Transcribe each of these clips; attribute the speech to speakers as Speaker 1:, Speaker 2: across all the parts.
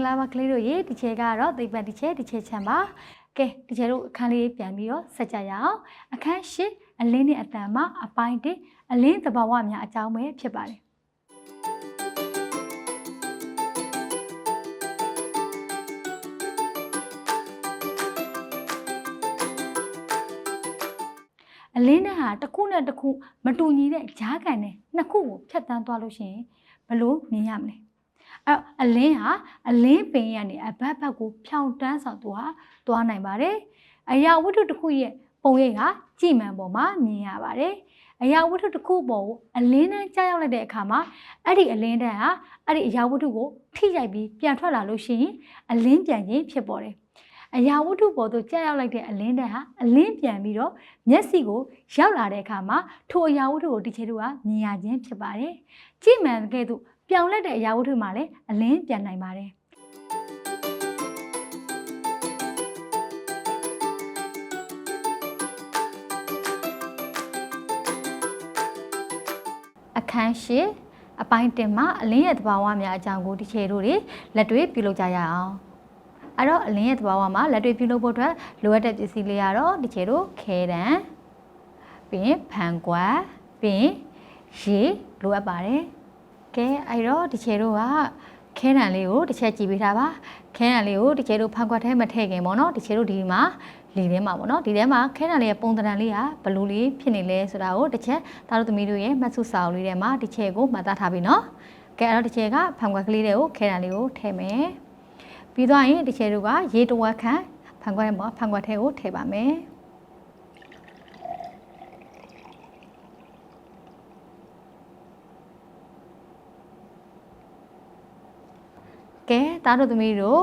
Speaker 1: ္ဂလာပါကလေးတို့ရေဒီချေကတော့သိပ္ပံဒီချေဒီချေချမ်းပါကဲဒီချေတို့အခန်းလေးပြန်ပြီးတော့ဆက်ကြရအောင်အခန်းရှစ်အလင်းနဲ့အတန်မှာအပိုင်းတစ်အလင်းသဘာဝများအကြောင်းပဲဖြစ်ပါတယ်အလင်းနဲ့ဟာတစ်ခုနဲ့တစ်ခုမတူညီတဲ့ဂျားကန်နဲ့နှစ်ခုကိုဖြတ်တန်းသွားလို့ရှိရင်ဘယ်လို့မြင်ရမလဲ အဲ့တော့အလင်းဟာအလင်းပင်ရနေအဘက်ဘက်ကိုဖြောင်တန်းဆောင်သူဟာသွားနိုင်ပါတယ်အရာဝတ္ထုတစ်ခုရဲ့ပုံရိပ်ဟာကြည်မှန်ပေါ်မှာမြင်ရပါတယ်အရာဝတ္ထုတစ်ခုပေါ်ကိုအလင်းတန်းကြားရောက်လိုက်တဲ့အခါမှာအဲ့ဒီအလင်းတန်းဟာအဲ့ဒီအရာဝတ္ထုကိုထိရိုက်ပြီးပြန်ထွက်လာလို့ရှိရင်အလင်းပြန်ခြင်းဖြစ်ပေါ်တယ်အရာဝတ္ထုပေါ်သို့ကြာရောက်လိုက်တဲ့အလင်းတန်းဟာအလင်းပြန်ပြီးတော့မျက်စိကိုရောက်လာတဲ့အခါမှာထိုအရာဝတ္ထုကိုဒီချေတို့ကမြင်ရခြင်းဖြစ်ပါတယ်။ကြည့်မှန်ကဲ့သို့ ပြောင်းလဲတဲ့အရာဝတ္ထုမှာလည်းအလင်းပြန်နိုင်ပါတယ်။အခန်းရှိအပိုင်းတင်မှာအလင်းရဲ့သဘာဝများအကြောင်းကိုဒီချေတို့တွေလက်တွေ့ပြုလုပ်ကြရအောင်။အဲ့တော့အလင်းရဲ့သဘာဝမှာလက်တွေ့ပြုလုပ်ဖို့အတွက်လိုအပ်တဲ့ပစ္စည်းလေးကတော့ဒီချေတို့ခဲတံပြီးရင်ဖန်ကွက်ပြီးရင်ရေလိုအပ်ပါတယ်။ ကဲအဲ့တော့ဒီချေတို့ကခဲတံလေးကိုတစ်ချက်ကြည့်ပေးထားပါ။ခဲတံလေးကိုဒီချေတို့ဖန်ကွက်ထဲမထည့်ခင်ပေါ့နော်ဒီချေတို့ဒီမှာလီထဲမှာပေါ့နော်ဒီထဲမှာခဲတံလေးရဲ့ပုံသဏ္ဍာန်လေးကဘယ်လိုလေးဖြစ်နေလဲဆိုတာကိုတစ်ချက်သားတို့သမီးတို့ရဲ့မှတ်စုစာအုပ်လေးထဲမှာဒီချေကိုမှတ်သားထားပြီနော်။ကဲအဲ့တော့ဒီချေကဖန်ကွက်ကလေးတွေကိုခဲတံလေးကိုထည့်မယ်။ပြီးသွားရင်ဒီချေတို့ကရေတဝက်ခန့်ဖန်ကွက်ထဲမှာဖန်ကွက်ထဲကိုထည့်ပါမယ်။ ကဲသားတို့သမီးတို့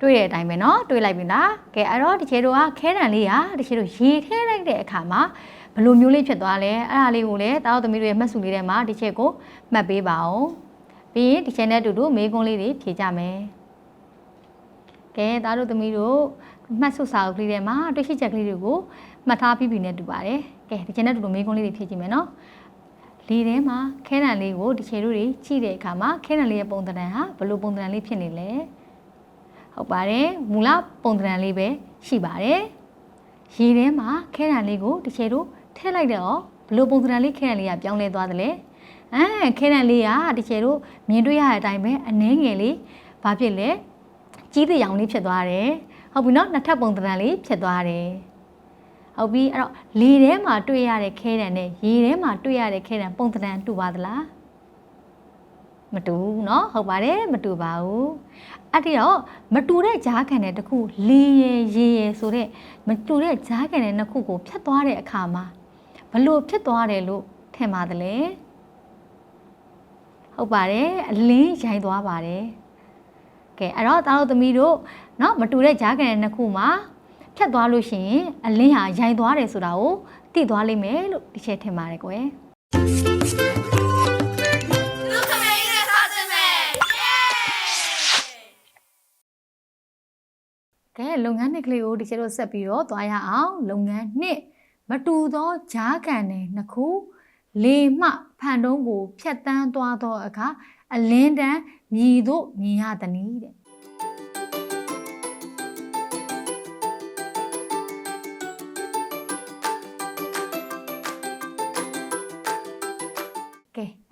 Speaker 1: တွေ့တဲ့အတိုင်းပဲเนาะတွေ့လိုက်ပြီလားကဲအဲ့တော့ဒီချေတို့ကခဲတံလေးဟာဒီချေတို့ရေထဲလိုက်တဲ့အခါမှာဘယ်လိုမျိုးလေးဖြစ်သွားလဲအဲ့ဒါလေးကိုလည်းသားတို့သမီးတို့ရဲ့မှတ်စုလေးထဲမှာဒီချေကိုမှတ်ပေးပါအောင်ပြီးရင်ဒီချေနဲ့အတူတူမေးခွန်းလေးတွေဖြေကြမယ်ကဲသားတို့သမီးတို့မှတ်စုစာအုပ်ကလေးထဲမှာတွေ့ရှိချက်ကလေးတွေကိုမှတ်ထားပြီးပြီနဲ့တူပါတယ်ကဲဒီချေနဲ့အတူတူမေးခွန်းလေးတွေဖြေကြည့်မယ်เนาะ လေထဲမှာခဲတံလေးကိုဒီချေတို့တွေကြည့်တဲ့အခါမှာခဲတံလေးရဲ့ပုံသဏ္ဍာန်ဟာဘယ်လိုပုံသဏ္ဍာန်လေးဖြစ်နေလဲဟုတ်ပါတယ်မူလပုံသဏ္ဍာန်လေးပဲရှိပါတယ်ရေထဲမှာခဲတံလေးကိုဒီချေတို့ထည့်လိုက်တော့ဘယ်လိုပုံသဏ္ဍာန်လေးခဲတံလေးကပြောင်းလဲသွားသလဲအဲခဲတံလေးကဒီချေတို့မြင်တွေ့ရတဲ့အတိုင်းပဲအနှဲငယ်လေးဘာဖြစ်လဲကြီးတဲ့ရောင်လေးဖြစ်သွားတယ်ဟုတ်ပြီနော်နှစ်ထပ်ပုံသဏ္ဍာန်လေးဖြစ်သွားတယ် ဟုတ်ပြီအဲ့တော့လေထဲမှာတွေ့ရတဲ့ခဲတံနဲ့ရေထဲမှာတွေ့ရတဲ့ခဲတံပုံသဏ္ဍာန်တူပါသလားမတူဘူးเนาะဟုတ်ပါတယ်မတူပါဘူးအဲ့ဒီတော့မတူတဲ့ဂျားခံတဲ့တစ်ခုလေရယ်ရေရယ်ဆိုတဲ့မတူတဲ့ဂျားခံတဲ့နှစ်ခုကိုဖြတ်သွားတဲ့အခါမှာဘလို့ဖြစ်သွားတယ်လို့ထင်ပါတယ်လေဟုတ်ပါတယ်အလင်းရိုင်သွားပါတယ်ကဲအဲ့တော့သားတို့သမီးတို့เนาะမတူတဲ့ဂျားခံတဲ့နှစ်ခုမှာ ဖြတ်သွားလို့ရှိရင်အလင်းဟာရိုင်သွားတယ်ဆိုတာကိုသိသွားလိမ့်မယ်လို့ဒီချက်ထင်ပါတယ်ကွယ်
Speaker 2: လူခမေးနဲ့စားစင်မယ်ယေ
Speaker 1: ကဲလုပ်ငန်းနှစ်ကလေးကိုဒီချက်တို့ဆက်ပြီးတော့သွားရအောင်လုပ်ငန်းနှစ်မတူသောဂျားကန်တဲ့နှစ်ခုလေမှဖန်တုံးကိုဖြတ်တန်းသွားသောအခါအလင်းတန်းမြည်တို့မြင်ရသည်နည်းတဲ့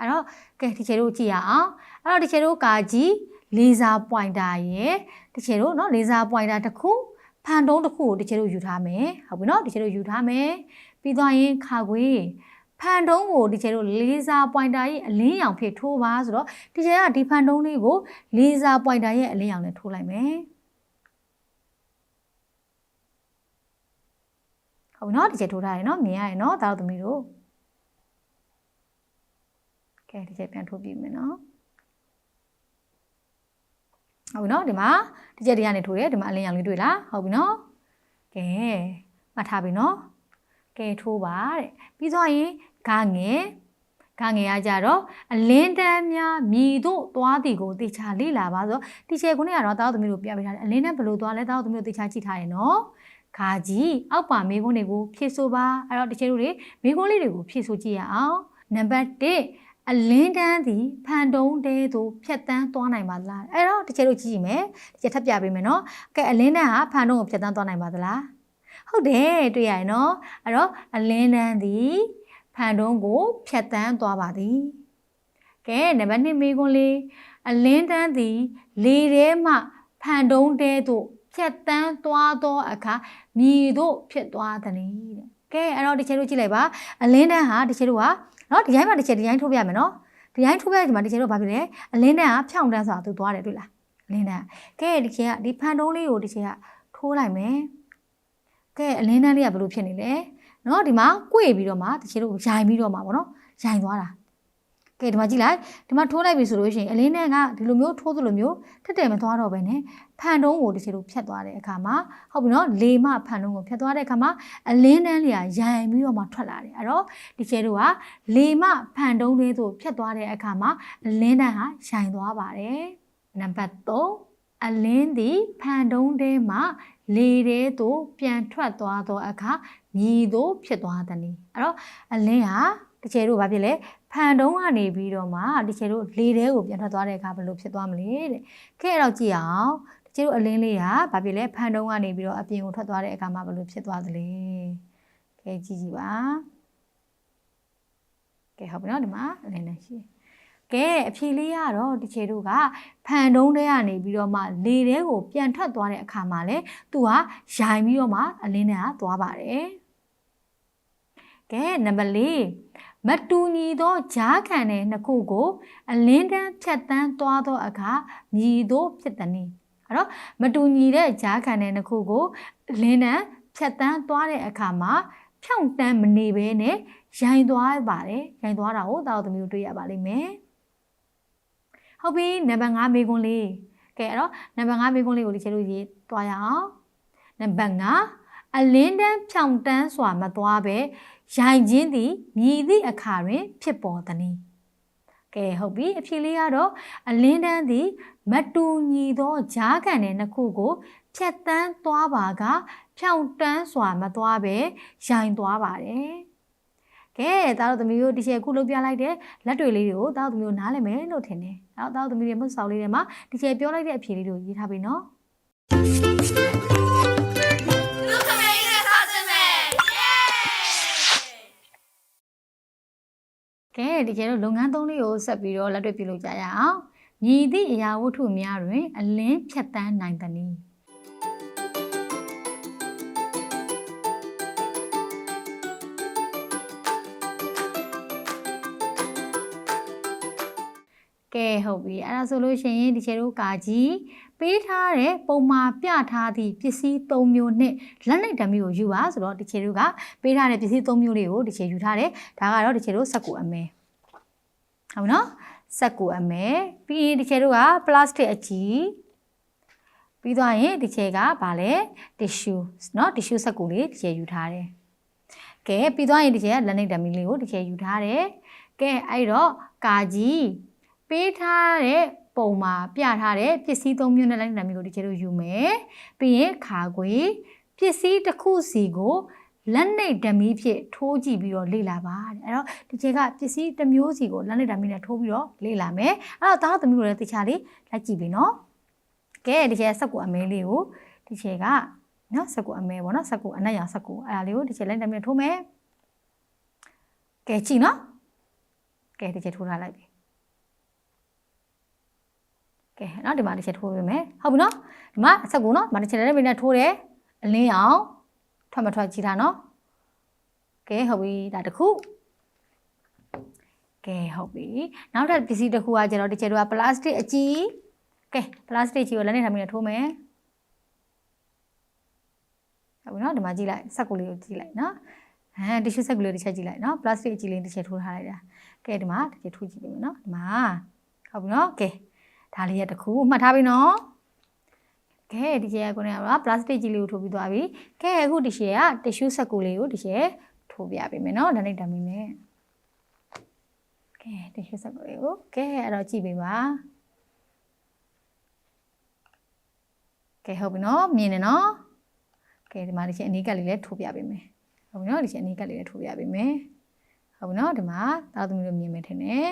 Speaker 1: အဲ့တော့ကဲဒီချက်တို့ကြည့်ရအောင်အဲ့တော့ဒီချက်တို့ကာကြီးလေဆာပွိုင်တာရယ်ဒီချက်တို့เนาะလေဆာပွိုင်တာတစ်ခုဖန်တုံးတစ်ခုကိုဒီချက်တို့ယူထားမယ်ဟုတ်ပြီเนาะဒီချက်တို့ယူထားမယ်ပြီးသွားရင်ခါခွေးဖန်တုံးကိုဒီချက်တို့လေဆာပွိုင်တာရဲ့အလင်းရောင်ဖြစ်ထိုးပါဆိုတော့ဒီချက်ကဒီဖန်တုံးလေးကိုလေဆာပွိုင်တာရဲ့အလင်းရောင်နဲ့ထိုးလိုက်မယ်ဟုတ်ပြီเนาะဒီချက်ထိုးထားတယ်เนาะမြင်ရတယ်เนาะသားတို့သမီးတို့ ကဲဒီချက်ပြန်ထိုးပြမယ်နော်ဟုတ်ပြီနော်ဒီမှာဒီချက်တွေကနေထိုးတယ်ဒီမှာအလင်းရောင်လေးတွေ့လားဟုတ်ပြီနော်ကဲမှတ်ထားပြီနော်ကဲထိုးပါတဲ့ပြီးတော့ရင်ဂါငယ်ခငယ်ရကြတော့အလင်းတန်းများမြည်တို့သွားတီကိုတေချာလေ့လာပါဆိုတော့တီချယ်ခုနကတော့တာဝသမီးတို့ပြပေးထားတယ်အလင်းတန်းဘယ်လိုသွားလဲတာဝသမီးတို့တေချာကြည့်ထားတယ်နော်ခါကြီးအောက်ပါမေးခွန်းတွေကိုဖြည့်ဆိုပါအဲ့တော့တီချယ်တို့တွေမေးခွန်းလေးတွေကိုဖြည့်ဆိုကြည့်ရအောင်နံပါတ်1 အလင်းတန်းသည်ဖန်တုံးတဲသို့ဖြတ်တန်းသွားနိုင်ပါသလားအဲ့တော့တစ်ချက်တို့ကြည့်ကြည့်မယ်တစ်ချက်ထပ်ပြပေးမယ်နော်ကဲအလင်းတန်းဟာဖန်တုံးကိုဖြတ်တန်းသွားနိုင်ပါသလားဟုတ်တယ်တွေ့ရရင်နော်အဲ့တော့အလင်းတန်းသည်ဖန်တုံးကိုဖြတ်တန်းသွားပါသည်ကဲနံပါတ်1မေးခွန်းလေးအလင်းတန်းသည် လေထဲမှဖန်တုံးတဲသို့ဖြတ်တန်းသွားသောအခါမြည်သို့ဖြစ်သွားသည်တဲ့ ကဲအဲ့တော့တစ်ချက်တို့ကြည့်လိုက်ပါအလင်းတန်းဟာတစ်ချက်တို့ဟာနော်ဒီတိုင်းမှာတစ်ချက်ဒီတိုင်းထိုးပြမယ်နော်ဒီတိုင်းထိုးပြဒီမှာတစ်ချက်တို့ဘာဖြစ်လဲအလင်းတန်းကဖြောင်းတန်းဆိုတာသူသွားတယ်တွေ့လားအလင်းတန်းကဲဒီချက်ကဒီဖန်တုံးလေးကိုဒီချက်ကထိုးလိုက်မယ်ကဲအလင်းတန်းလေးကဘယ်လိုဖြစ်နေလဲနော်ဒီမှာ꿰ပြီးတော့မှတစ်ချက်တို့ရိုင်ပြီးတော့မှပေါ့နော်ရိုင်သွားတာ ကဲဒီမှာကြည့်လိုက်ဒီမှာထိုးလိုက်ပြီဆိုလို့ရှိရင်အလင်းတန်းကဒီလိုမျိုးထိုးသလိုမျိုးထက်တယ်မသွားတော့ပဲねဖန်တုံးကိုတစ်ချက်တို့ဖြတ်သွားတဲ့အခါမှာဟုတ်ပြီနော်လေမဖန်တုံးကိုဖြတ်သွားတဲ့အခါမှာအလင်းတန်းလေးကရိုင်ပြီးတော့မှထွက်လာတယ်အဲ့တော့ဒီချက်တို့ကလေမဖန်တုံးလေးသို့ဖြတ်သွားတဲ့အခါမှာအလင်းတန်းဟာရိုင်သွားပါတယ်နံပါတ်3အလင်းသည်ဖန်တုံးထဲမှာလေထဲသို့ပြန်ထွက်သွားသောအခါမြည်သို့ဖြစ်သွားသည်။အဲ့တော့အလင်းဟာ တကယ်လို့ဘာဖြစ်လဲဖန်တုံးကနေပြီးတော့မှတကယ်လို့လေထဲကိုပြန်ထွက်သွားတဲ့အခါဘယ်လိုဖြစ်သွားမလဲတဲ့။ခဲတော့ကြည့်အောင်တကယ်လို့အလင်းလေးကဘာဖြစ်လဲဖန်တုံးကနေပြီးတော့အပြင်ကိုထွက်သွားတဲ့အခါမှာဘယ်လိုဖြစ်သွားသလဲ။ခဲကြည့်ကြည့်ပါ။ကဲဟုတ်ပြီနော်ဒီမှာအလင်းနဲ့ရှိတယ်ကဲအဖြေလေးကတော့ဒီချေတို့ကဖန်တုံးထဲကနေပြီးတော့မှလေထဲကိုပြန်ထွက်သွားတဲ့အခါမှာလဲသူကရိုင်ပြီးတော့မှအလင်းနဲ့ကသွားပါတယ်ကဲနံပါတ်၄ မတူညီသောဂျားခံတဲ့နှစ်ခုကို အလင်းတန်းဖြတ်တန်းသွားသောအခါမြည်သောဖြစ်တဲ့နည်းအဲ့တော့မတူညီတဲ့ဂျားခံတဲ့နှစ်ခုကိုအလင်းတန်းဖြတ်တန်းသွားတဲ့အခါမှာဖြောင့်တန်းမနေဘဲနဲ့ရိုင်သွားပါတယ်ရိုင်သွားတာကိုတာတော်သမီးတို့တွေ့ရပါလိမ့်မယ်ဟုတ်ပြီနံပါတ်5မေးခွန်းလေးကဲအဲ့တော့နံပါတ်5မေးခွန်းလေးကိုဒီချေလို့ရေးသွားရအောင်နံပါတ်5အလင်းတန်းဖြောင်တန်းစွာမသွားပဲ ရိုင်ချင်းသည်မြည်သည့်အခါတွင် ဖြစ်ပေါ်သည်။ကဲဟုတ်ပြီအဖြေလေးကတော့အလင်းတန်းသည် မတူညီသောဂျားကန်တဲ့နှစ်ခုကို ဖြတ်တန်းသွားပါက ဖြောင်တန်းစွာမသွားပဲရိုင်သွားပါတယ်။ကဲသားတို့သမီးတို့ဒီချက်အခုလုပ်ပြလိုက်တဲ့လက်တွေလေးတွေကိုသားတို့သမီးတို့နားလည်မယ်လို့ထင်တယ်။နောက်သားတို့သမီးတွေမဟုတ်ဆောင်လေးတွေမှာဒီချက်ပြောလိုက်တဲ့အဖြေလေးတွေကိုရေးထားပြီနော် ကဲဒီချက်တို့လုပ်ငန်းသုံးလေးကိုဆက်ပြီးတော့လက်တွေပြုလုပ်ကြရအောင်။မြည်သည့်အရာဝတ္ထုများတွင် အလင်းဖြတ်တန်းနိုင်သည်။ကဲဟုတ်ပြီအဲ့ဒါဆိုလို့ရှိရင်ဒီချေတို့ကာကြီး ပေးထားတဲ့ပုံမှာပြထားသည့်ပစ္စည်း၃မျိုးနဲ့လက်လိုက်ဓာတ်မျိုးကိုယူပါဆိုတော့ဒီချေတို့ကပေးထားတဲ့ပစ္စည်း၃မျိုးလေးကိုဒီချေယူထားတယ်ဒါကတော့ဒီချေတို့စက်ကူအမဲဟုတ်နော်စက်ကူအမဲပြီးရင်ဒီချေတို့ကပလတ်စတစ်အကြီးပြီးသွားရင်ဒီချေကဗာလဲတီရှူเนาะတီရှူစက်ကူလေးဒီချေယူထားတယ်ကဲပြီးသွားရင်ဒီချေကလက်လိုက်ဓာတ်မျိုးလေးကိုဒီချေယူထားတယ်ကဲအဲ့တော့ကာကြီးပေးထားတဲ့ ပုံမှာပြထားတဲ့ပစ္စည်းသုံးမျိုးနဲ့လိုက်နာမျိုးကိုဒီကျတို့ယူမယ်ပြီးရင်ခါခွေပစ္စည်းတစ်ခုစီကိုလက်နဲ့ဓမီဖြစ်ထိုးကြည့်ပြီးတော့လေ့လာပါတဲ့အဲ့တော့ဒီချက်ကပစ္စည်းတစ်မျိုးစီကိုလက်နဲ့ဓမီနဲ့ထိုးပြီးတော့လေ့လာမယ်အဲ့တော့သားသမီးတို့လည်းတခြားလေးလိုက်ကြည့်ပြီနော်ကဲဒီချက်ဆက်ကူအမဲလေးကိုဒီချက်ကနော်ဆက်ကူအမဲပေါ့နော်ဆက်ကူအနက်ရောင်ဆက်ကူအဲ့ဒါလေးကိုဒီချက်လက်ဓမီနဲ့ထိုးမယ်ကဲကြည့်နော်ကဲဒီချက်ထိုးထားလိုက်ပြီ ကဲနော်ဒီမှာတစ်ချက်ထိုးပေးမယ်ဟုတ်ပြီနော်ဒီမှာ19နော်ဒီမှာတစ်ချက်လည်းမိနဲ့ထိုးတယ်အလင်းရောင်ထွက်မထွက်ကြည့်တာနော်ကဲဟုတ်ပြီဒါတစ်ခုကဲဟုတ်ပြီနောက်ထပ်ပစ္စည်းတစ်ခုကကျတော့တစ်ချက်တော့ပလတ်စတစ်အကြီးကဲပလတ်စတစ်ကြီးကိုလည်းနဲ့ထားမိနဲ့ထိုးမယ်ဟုတ်ပြီနော်ဒီမှာကြည့်လိုက်စက်ကလေးကိုကြည့်လိုက်နော်ဟမ်တ िश ူးစက်ကလေးတစ်ချက်ကြည့်လိုက်နော်ပလတ်စတစ်အကြီးလေးတစ်ချက်ထိုးထားလိုက်တာကဲဒီမှာတစ်ချက်ထိုးကြည့်ပြီနော်ဒီမှာဟုတ်ပြီနော်ကဲ ဒါလေးရတစ်ခုမှတ်ထားပြီနော်ကဲဒီရှယ်ကကိုနေကပလတ်စတစ်ကြီးလေးကိုထိုးပြီးသွားပြီကဲအခုဒီရှယ်ကတ िश ူးဆက်ကူလေးကိုဒီရှယ်ထိုးပြပေးမယ်နော်ဒါနဲ့တမီနဲ့ကဲတ िश ူးဆက်ကူလေးကိုကဲအဲ့တော့ကြည့်ပေးပါကဲဟုတ်ပြီနော်မြင်နေနော်ကဲဒီမှာဒီရှယ်အနီးကပ်လေးလည်းထိုးပြပေးမယ်ဟုတ်ပြီနော်ဒီရှယ်အနီးကပ်လေးလည်းထိုးပြပေးမယ်ဟုတ်ပြီနော်ဒီမှာသားသမီးတို့မြင်မယ်ထင်တယ်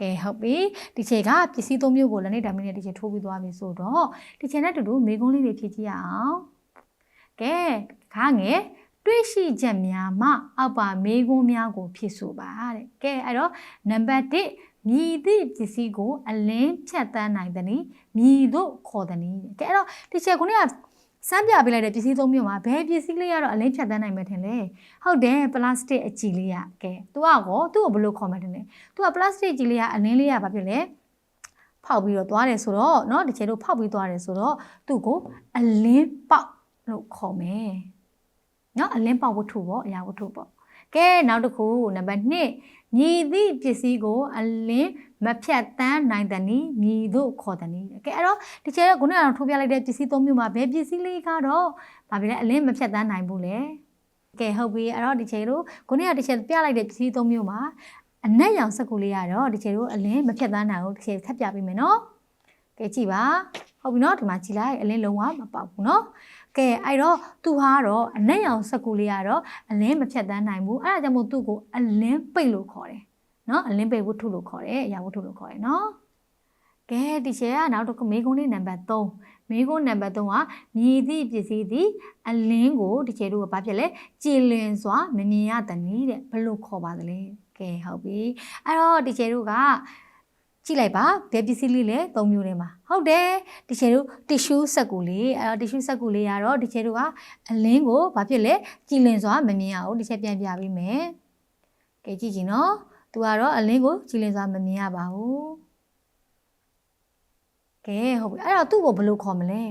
Speaker 1: ကဲဟုတ်ပြီဒီချေကပစ္စည်းသုံးမျိုးကိုလည်းနေ့တိုင်းနေ့ဒီချေထိုးပြီးသွားပြီဆိုတော့ဒီချေနဲ့အတူတူမေကုန်းလေးတွေဖြည့်ကြည့်ရအောင်ကဲခါငယ်တွေ့ရှိချက်များမှအောက်ပါမေကုန်းများကိုဖြည့်ဆိုပါတဲ့ကဲအဲ့တော့နံပါတ်1မြည်သည့်ပစ္စည်းကိုအလင်းဖြတ်တန်းနိုင်သည်။မြည်တို့ခေါ်သည်။ကဲအဲ့တော့ဒီချေခုနက စမ်းပြပေးလိုက်တဲ့ပစ္စည်းသုံးမျိုးမှာဘယ်ပစ္စည်းလေးကတော့အလင်းဖြတ်တန်းနိုင်မယ်ထင်လဲ။ဟုတ်တယ်ပလတ်စတစ်အကြည်လေးရကဲ။ तू ကောသူ့ကိုဘယ်လိုခေါ်မှထင်လဲ။ तू ကပလတ်စတစ်ကြည်လေးကအလင်းလေးရဘာဖြစ်လဲ။ဖောက်ပြီးတော့သွားတယ်ဆိုတော့เนาะဒီချေတို့ဖောက်ပြီးသွားတယ်ဆိုတော့သူ့ကိုအလင်းပေါက်လို့ခေါ်မယ်။เนาะအလင်းပေါက်ဝတ္ထုပေါ့အရာဝတ္ထုပေါ့။ကဲနောက်တစ်ခုနံပါတ်2မြည်သည့်ပစ္စည်းကိုအလင်း မဖြတ်တန်းနိုင်တဲ့နည်းမြည်တို့ခေါ်တဲ့နည်းကဲအဲ့တော့ဒီကျဲကခုနကတော့ထိုးပြလိုက်တဲ့ပစ္စည်းသုံးမျိုးမှာဘယ်ပစ္စည်းလေးကတော့ဗာပြီလဲအလင်းမဖြတ်တန်းနိုင်ဘူးလေကဲဟုတ်ပြီအဲ့တော့ဒီကျဲတို့ခုနကဒီကျဲပြလိုက်တဲ့ပစ္စည်းသုံးမျိုးမှာအနက်ရောင်စက်ကူလေးကတော့ဒီကျဲတို့အလင်းမဖြတ်တန်းနိုင်ဘူးဒီကျဲထပ်ပြပေးမယ်နော်ကဲကြည့်ပါဟုတ်ပြီနော်ဒီမှာကြည့်လိုက်အလင်းလုံးဝမပေါက်ဘူးနော်ကဲအဲ့တော့သူဟာတော့အနက်ရောင်စက်ကူလေးကတော့အလင်းမဖြတ်တန်းနိုင်ဘူးအဲ့ဒါကြောင့်မို့သူ့ကိုအလင်းပိတ်လို့ခေါ်တယ် နော်အလင်းပိတ်ဝတ္ထုလို့ခေါ်တယ်အရာဝတ္ထုလို့ခေါ်တယ်နော်ကဲဒီချေကနောက်တစ်ခုမေးခွန်းလေးနံပါတ်3မေးခွန်းနံပါတ်3ကမြည်သည့်ပစ္စည်းသည်အလင်းကိုဒီချေတို့ကဘာဖြစ်လဲကြည်လင်စွာမမြင်ရတဲ့နည်းတဲ့ဘယ်လိုခေါ်ပါသလဲကဲဟုတ်ပြီအဲ့တော့ဒီချေတို့ကကြည့်လိုက်ပါဘယ်ပစ္စည်းလေးလဲ၃မျိုးထဲမှာဟုတ်တယ်ဒီချေတို့တီရှူးဆက်ကူလေးအဲ့တော့တီရှူးဆက်ကူလေးကတော့ဒီချေတို့ကအလင်းကိုဘာဖြစ်လဲကြည်လင်စွာမမြင်ရဘူးဒီချေပြန်ပြပေးမယ်ကဲကြည့်ကြည့်နော် तू ကတော့အလင်းကိုကြည်လင်စွာမမြင်ရပါဘူးကဲဟုတ်ပြီအဲ့တော့သူ့ကိုဘယ်လိုခေါ်မလဲ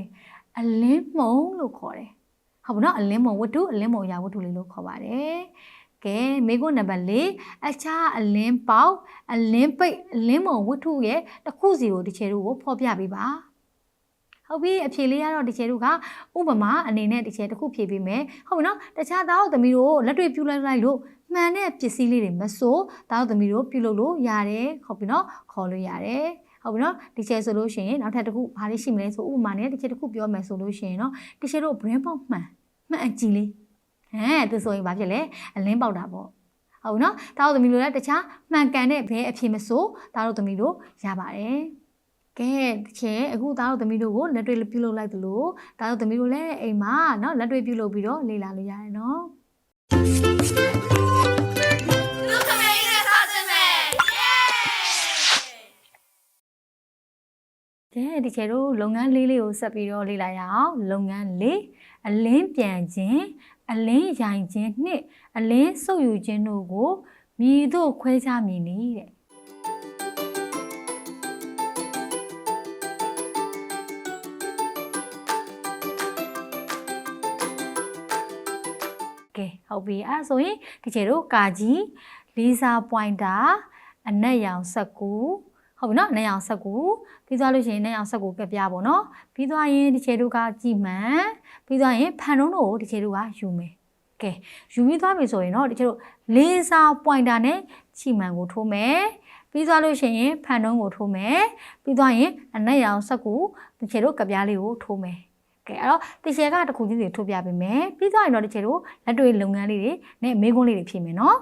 Speaker 1: အလင်းမုံလို့ခေါ်တယ်ဟုတ်ပါတော့အလင်းမုံဝတ္ထုအလင်းမုံရာဝတ္ထုလေးလို့ခေါ်ပါတယ်ကဲမိကုနံပါတ်၄အခြားအလင်းပေါက်အလင်းပိတ်အလင်းမုံဝတ္ထုရဲ့တစ်ခုစီကိုဒီချေတို့ကိုဖော်ပြပေးပါ ဟုတ်ပြီအဖြေလေးကတော့ဒီချေတို့ကဥပမာအနေနဲ့ဒီချေတစ်ခုဖြေပေးမယ်ဟုတ်ပြီနော်တခြားသားတို့သမီးတို့လက်တွေ့ပြူလိုက်လိုက်လို့မှန်တဲ့ပစ္စည်းလေးတွေမစိုးသားတို့သမီးတို့ပြုလုပ်လို့ရတယ်ဟုတ်ပြီနော်ခေါ်လို့ရတယ်ဟုတ်ပြီနော်ဒီချေဆိုလို့ရှိရင်နောက်ထပ်တစ်ခုဘာလေးရှိမလဲဆိုဥပမာနဲ့ဒီချေတစ်ခုပြောမယ်ဆိုလို့ရှိရင်နော်ဒီချေတို့ brain ပေါက်မှန်မှန်အကြည့်လေးဟမ်သူဆိုရင်ဘာဖြစ်လဲအလင်းပေါက်တာပေါ့ဟုတ်နော်တားတို့သမီးတို့လည်းတခြားမှန်ကန်တဲ့ဘဲအဖြစ်မဆိုတားတို့သမီးတို့ရပါတယ် ကဲတချင်အခုသားတို့သမီးတို့ကိုလက်တွေ့ပြုလုပ်လိုက်သလိုသားတို့သမီးတို့လည်းအိမ်မှာเนาะလက်တွေ့ပြုလုပ်ပြီးတော့လေ့လာလို့ရတယ်เนาะ
Speaker 2: လူခမင်းနဲ့စားစမယ်
Speaker 1: ကဲဒီချေတို့လုပ်ငန်းလေးလေးကိုဆက်ပြီးတော့လေ့လာရအောင်လုပ်ငန်းလေးအလင်းပြန်ခြင်းအလင်းရိုင်ခြင်းနှင့်အလင်းဆုပ်ယူခြင်းတို့ကိုမြည်တို့ခွဲခြားမည်နည်းတဲ့ ဟုတ်ပြီအဲ့ဒါဆိုရင်ဒီချေတို့ကာကြီးလီစာပွိုင်တာအနက်ရောင်ဆက်ကူဟုတ်ပြီနော်အနက်ရောင်ဆက်ကူပြီးသွားလို့ရှိရင်အနက်ရောင်ဆက်ကူကပြပေါ့နော်ပြီးသွားရင်ဒီချေတို့ကကြည်မှန်ပြီးသွားရင်ဖန်တုံးတို့ကိုဒီချေတို့ကယူမယ်ကဲယူပြီးသွားပြီဆိုရင်တော့ဒီချေတို့လေးစာပွိုင်တာနဲ့ချီမှန်ကိုထိုးမယ်ပြီးသွားလို့ရှိရင်ဖန်တုံးကိုထိုးမယ်ပြီးသွားရင်အနက်ရောင်ဆက်ကူဒီချေတို့ကပြားလေးကိုထိုးမယ် ကဲအဲ့တော့ဒီချေကတစ်ခုချင်းစီထိုးပြပေးမယ်ပြီးသွားရင်တော့ဒီချေတို့လက်တွေ့လုပ်ငန်းလေးတွေနဲ့မေးခွန်းလေးတွေဖြေမယ်နော်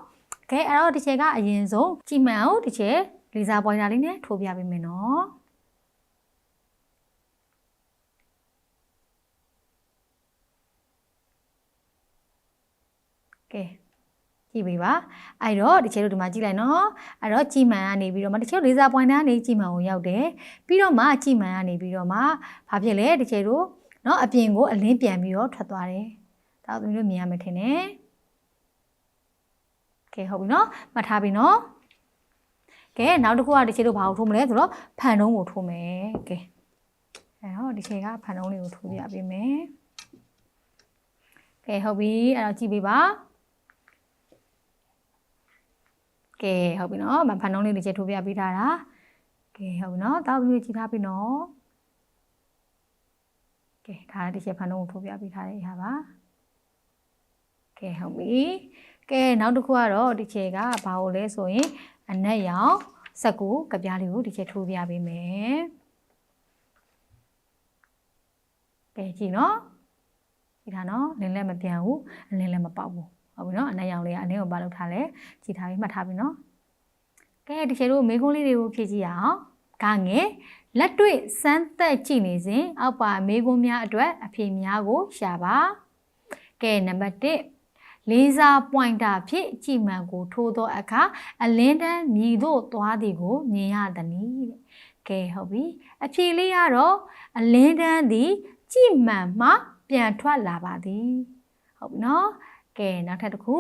Speaker 1: ကဲအဲ့တော့ဒီချေကအရင်ဆုံးကြည်မှန်အောင်ဒီချေလီစာပွိုင်တာလေးနဲ့ထိုးပြပေးမယ်နော်ကဲကြည့်ပေးပါအဲ့တော့ဒီချေတို့ဒီမှာကြည့်လိုက်နော်အဲ့တော့ကြည်မှန်ကနေပြီးတော့မှဒီချေတို့လေးစားပွိုင်တာကနေကြည်မှန်ကိုရောက်တယ်ပြီးတော့မှကြည်မှန်ကနေပြီးတော့မှဘာဖြစ်လဲဒီချေတို့ နော်အပြင်ကိုအလင်းပြန်ပြီးတော့ထွက်သွားတယ်ဒါသမီးတို့မြင်ရမယ်ထင်တယ်ကဲဟုတ်ပြီနော်မှတ်ထားပြီနော်ကဲနောက်တစ်ခုကဒီချေတို့ဘာကိုထိုးမလဲဆိုတော့ဖန်တုံးကိုထိုးမယ်ကဲအဲ့တော့ဒီချေကဖန်တုံးလေးကိုထိုးပြပေးမယ်ကဲဟုတ်ပြီအဲ့တော့ကြည့်ပေးပါကဲဟုတ်ပြီနော်မဖန်တုံးလေးတစ်ချက်ထိုးပြပေးထားတာကဲဟုတ်ပြီနော်တောက်ပြီးကြည့်ထားပြီနော် ကဲဒါတစ်ချက်ဖန်တုံးကိုထိုးပြပေးထားတဲ့ဟာပါကဲဟုတ်ပြီကဲနောက်တစ်ခုကတော့ဒီချက်ကဘာလို့လဲဆိုရင်အနက်ရောင်စက်ကူကပြားလေးကိုဒီချက်ထိုးပြပေးမယ်ကဲကြည့်နော်ကြည့်ထားနော်လင်းလည်းမပြန်ဘူးအလင်းလည်းမပေါက်ဘူးဟုတ်ပြီနော်အနက်ရောင်လေးကအလင်းကိုပါလောက်ထားလဲကြည့်ထားပြီးမှတ်ထားပြီနော်ကကဲတကယ်လို့မေခွန်းလေးတွေကိုဖြည့်ကြည့်ရအောင်ကငယ် လက်တွေ့စမ်းသက်ကြည့်နေစဉ်အောက်ပါမေခွန်းများအတွက်အဖြေများကိုရှာပါကဲနံပါတ်1လေးစားပွိုင်တာဖြင့်ကြည်မှန်ကို ထိုးသောအခါအလင်းတန်းမြည်သို့သွားသည်ကိုမြင်ရသည်နည်းတဲ့ကဲဟုတ်ပြီအဖြေလေးကတော့အလင်းတန်းသည်ကြည်မှန်မှ ပြန်ထွက်လာပါသည်ဟုတ်ပြီနော်ကဲနောက်ထပ်တစ်ခု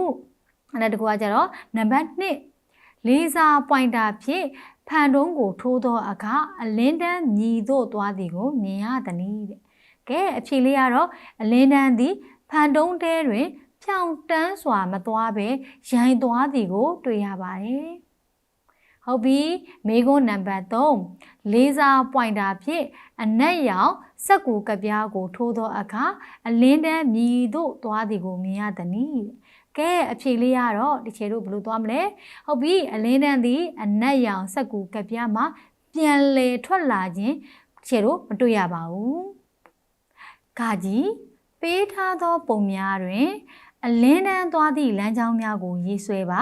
Speaker 1: နောက်တစ်ခုကကြတော့နံပါတ်2လေးစားပွိုင်တာဖြင့် ဖန်တုံးကိုထိုးသောအခါအလင်းတန်းမြည်သို့သွားသည်ကိုမြင်ရသည်နည်းတဲ့ကဲအဖြေလေးကတော့အလင်းတန်းသည်ဖန်တုံးတဲတွင် ဖြောင်တန်းစွာမသွားပဲရိုင်သွားသည်ကို တွေ့ရပါတယ်။ဟုတ်ပြီမိကုန်းနံပါတ်3လေးစားပွိုင်တာဖြင့်အနက်ရောင်စက်ကူကပြားကိုထိုးသောအခါအလင်းတန်းမြည်သို့သွားသည်ကိုမြင်ရသည်နီ။ ကဲအဖြေလေးရတော့ဒီချေတို့ဘယ်လိုသွားမလဲ။ဟုတ်ပြီအလင်းတန်းသည်အနက်ရောင်စက်ကူကပြားမှာပြန်လေထွက်လာခြင်းချေတို့မတွေ့ရပါဘူး။ကကြီးပေးထားသောပုံများတွင်အလင်းတန်းသွားသည့်လမ်းကြောင်းများကိုရေးဆွဲပါ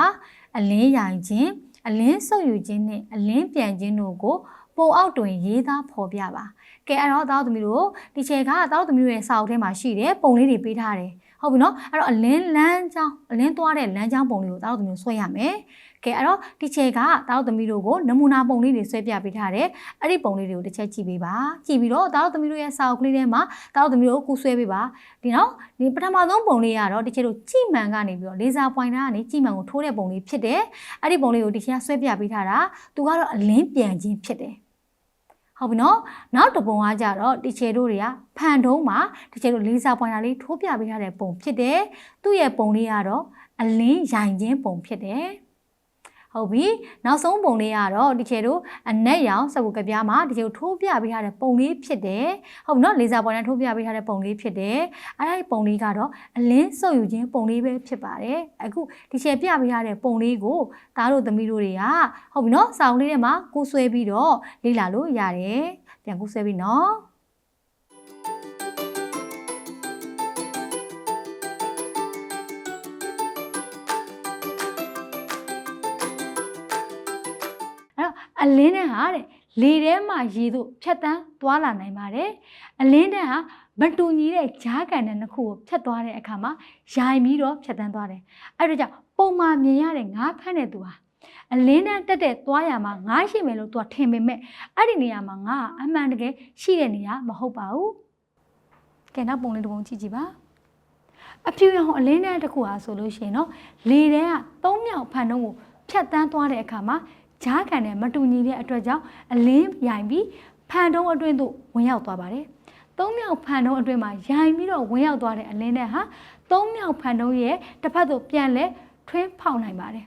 Speaker 1: အလင်းရိုင်ခြင်းအလင်းဆုပ်ယူခြင်းနှင့်အလင်းပြန်ခြင်းတို့ကိုပုံအောက်တွင်ရေးသားဖော်ပြပါကဲအဲ့တော့သားတို့သမီးတို့ဒီချေကသားတို့သမီးတို့ရဲ့စာအုပ်ထဲမှာရှိတယ်ပုံလေးတွေပေးထားတယ် ဟုတ်ပြီနော်အဲ့တော့အလင်းလမ်းကြောင်းအလင်းသွားတဲ့လမ်းကြောင်းပုံလေးကိုသားတို့သမီးတို့ဆွဲရမယ်ကဲအဲ့တော့ဒီချေကသားတို့သမီးတို့ကိုနမူနာပုံလေးတွေဆွဲပြပေးထားတယ်အဲ့ဒီပုံလေးတွေကိုတစ်ချက်ကြည့်ပေးပါကြည့်ပြီးတော့သားတို့သမီးတို့ရဲ့စာအုပ်ကလေးထဲမှာသားတို့သမီးတို့ကိုကူဆွဲပေးပါဒီနော်ဒီပထမဆုံးပုံလေးကတော့ဒီချေတို့ကြည်မှန်ကနေပြီးတော့လေဆာပွိုင်တာကနေကြည်မှန်ကိုထိုးတဲ့ပုံလေးဖြစ်တယ်အဲ့ဒီပုံလေးကိုဒီချေကဆွဲပြပေးထားတာသူကတော့အလင်းပြန်ခြင်းဖြစ်တယ် ဟုတ်ပြီနော်နောက်တစ်ပုံကကြတော့တီချေတို့တွေကဖန်တုံးမှာတီချေတို့လေးစားပွိုင်တာလေးထိုးပြပေးထားတဲ့ပုံဖြစ်တယ်သူ့ရဲ့ပုံလေးကတော့အလင်းရိုင်ခြင်းပုံဖြစ်တယ် ဟုတ်ပြီနောက်ဆုံးပုံလေးကတော့ဒီချေတို့အနက်ရောင်စက်ကူကပြားမှာဒီချေတို့ထိုးပြပေးထားတဲ့ပုံလေးဖြစ်တယ်ဟုတ်ပြီနော်လေးစားပွိုင်တာထိုးပြပေးထားတဲ့ပုံလေးဖြစ်တယ်အဲ့ဒီပုံလေးကတော့အလင်းစုပ်ယူခြင်းပုံလေးပဲဖြစ်ပါတယ်အခုဒီချေပြပေးထားတဲ့ပုံလေးကိုသားတို့သမီးတို့တွေကဟုတ်ပြီနော်စာအုပ်လေးထဲမှာကိုးဆွဲပြီးတော့လေ့လာလို့ရတယ်ပြန်ကိုးဆွဲပြီးနော် အလင်းတဲ့ဟာတဲ့လေထဲမှာရေတို့ဖြတ်တန်းသွားလာနိုင်ပါတယ်အလင်းတဲ့ဟာမတူညီတဲ့ဂျားကန်တဲ့နှစ်ခုကိုဖြတ်သွားတဲ့အခါမှာရိုင်ပြီးတော့ဖြတ်တန်းသွားတယ်အဲ့ဒါကြောင့်ပုံမှန်မြင်ရတဲ့ငါးဖက်တဲ့သူဟာအလင်းတန်းတက်တဲ့သွားရမှာငါးရှိမယ်လို့သူကထင်ပေမဲ့အဲ့ဒီနေရာမှာငါကအမှန်တကယ်ရှိတဲ့နေရာမဟုတ်ပါဘူးကဲနောက်ပုံလေးတစ်ပုံကြည့်ကြည့်ပါအဖြူရောင်အလင်းတန်းတစ်ခုဟာဆိုလို့ရှိရင်တော့လေထဲကသုံးမြောက်ဖန်တုံးကိုဖြတ်တန်းသွားတဲ့အခါမှာ ဂျားကန်နဲ့မတူညီတဲ့အတွက်ကြောင့်အလင်းရိုင်ပြီးဖန်တုံးအတွင်းသို့ဝင်ရောက်သွားပါတယ်။သုံးမြောက်ဖန်တုံးအတွင်းမှာရိုင်ပြီးတော့ဝင်ရောက်သွားတဲ့အလင်းနဲ့ဟာသုံးမြောက်ဖန်တုံးရဲ့တစ်ဖက်သို့ပြန်လဲထွင်းဖောက်နိုင်ပါတယ်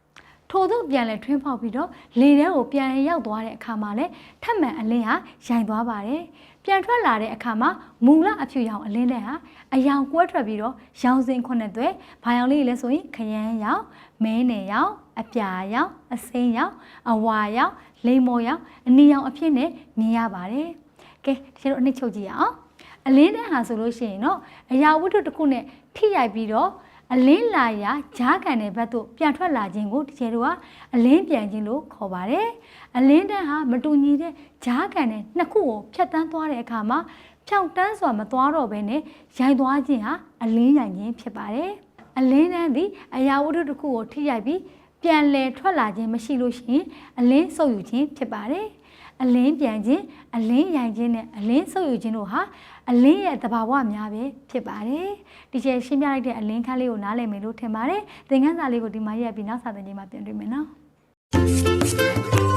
Speaker 1: ။ထို့သို့ပြန်လဲထွင်းဖောက်ပြီးတော့လေထဲကိုပြန်ရောက်သွားတဲ့အခါမှာလဲထပ်မံအလင်းဟာရိုင်သွားပါတယ်။ပြန်ထွက်လာတဲ့အခါမှာမူလအဖြူရောင်အလင်းတဲ့ဟာအယောင်ကွဲထွက်ပြီးတော့ရောင်စင်ခုနှစ်သွဲဘာရောင်လေးလဲဆိုရင်ခရမ်းရောင်မဲနယ်ရောင် အပြာရောင်အစိမ်းရောင်အဝါရောင်လိမ္မော်ရောင်အနီရောင်အဖြစ်နဲ့မြင်ရပါတယ်။ကဲဒီလိုအနှစ်ချုပ်ကြည့်ရအောင်။အလင်းတဲ့ဟာဆိုလို့ရှိရင်တော့အရာဝတ္ထုတစ်ခုနဲ့ထိရိုက်ပြီးတော့အလင်းလာရာဂျားကန်တဲ့ဘက်သို့ပြန်ထွက်လာခြင်းကိုဒီကျဲတို့ကအလင်းပြန်ခြင်းလို့ခေါ်ပါတယ်။အလင်းတန်းဟာမတူညီတဲ့ဂျားကန်တဲ့နှစ်ခုကိုဖြတ်တန်းသွားတဲ့အခါမှာဖြောင့်တန်းစွာမသွားတော့ဘဲနဲ့ရိုင်သွားခြင်းဟာအလင်းရိုင်ခြင်းဖြစ်ပါတယ်။အလင်းတန်းသည်အရာဝတ္ထုတစ်ခုကိုထိရိုက်ပြီး ပြန်လည်ထွက်လာခြင်းမရှိလို့ရှိရင်အလင်းဆုပ်ယူခြင်းဖြစ်ပါတယ်။အလင်းပြန်ခြင်းအလင်းရိုင်ခြင်းနဲ့အလင်းဆုပ်ယူခြင်းတို့ဟာအလင်းရဲ့သဘာဝများပဲဖြစ်ပါတယ်။ဒီကျရှင်းပြလိုက်တဲ့အလင်းခန်းလေးကိုနားလည်မယ်လို့ထင်ပါတယ်။သင်ခန်းစာလေးကိုဒီမှာရက်ပြီးနောက်စာသင်ချိန်မှာပြန်တွေ့မယ်နော်။